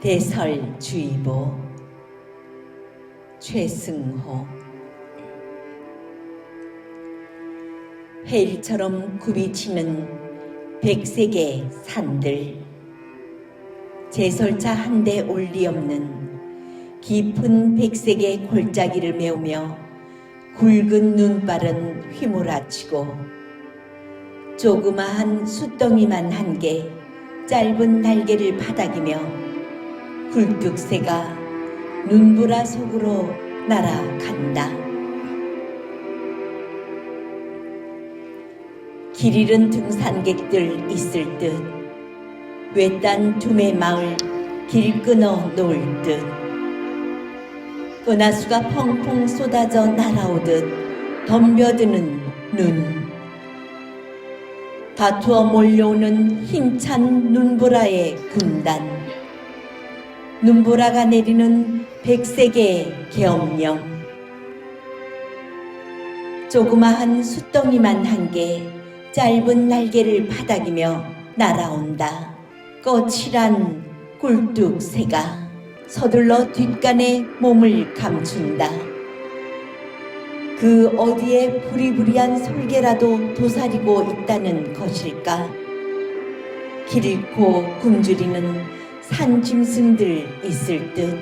대설주의보. 최승호. 해일처럼 굽이치는 백색의 산들. 제설차 한대 올리 없는 깊은 백색의 골짜기를 메우며 굵은 눈발은 휘몰아치고 조그마한 숫덩이만 한 개 짧은 날개를 바닥이며 굴뚝새가 눈보라 속으로 날아간다. 길 잃은 등산객들 있을 듯 외딴 두메 마을 길 끊어 놓을 듯 은하수가 펑펑 쏟아져 날아오듯 덤벼드는 눈 다투어 몰려오는 힘찬 눈보라의 군단 눈보라가 내리는 백색의 계엄령. 조그마한 숫덩이만 한 개 짧은 날개를 바닥이며 날아온다. 거칠한 굴뚝새가 서둘러 뒷간에 몸을 감춘다. 그 어디에 부리부리한 솔개라도 도사리고 있다는 것일까? 길 잃고 굶주리는 산짐승들 있을 듯.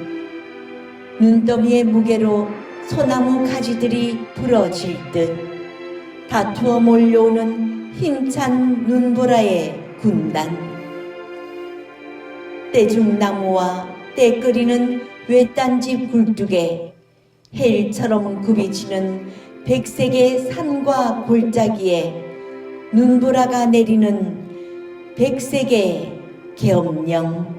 눈더미의 무게로 소나무 가지들이 부러질 듯. 다투어 몰려오는 힘찬 눈보라의 군단. 떼죽나무와 때 끓이는 외딴집 굴뚝에 헬처럼 굽이치는 백색의 산과 골짜기에 눈보라가 내리는 백색의 계엄령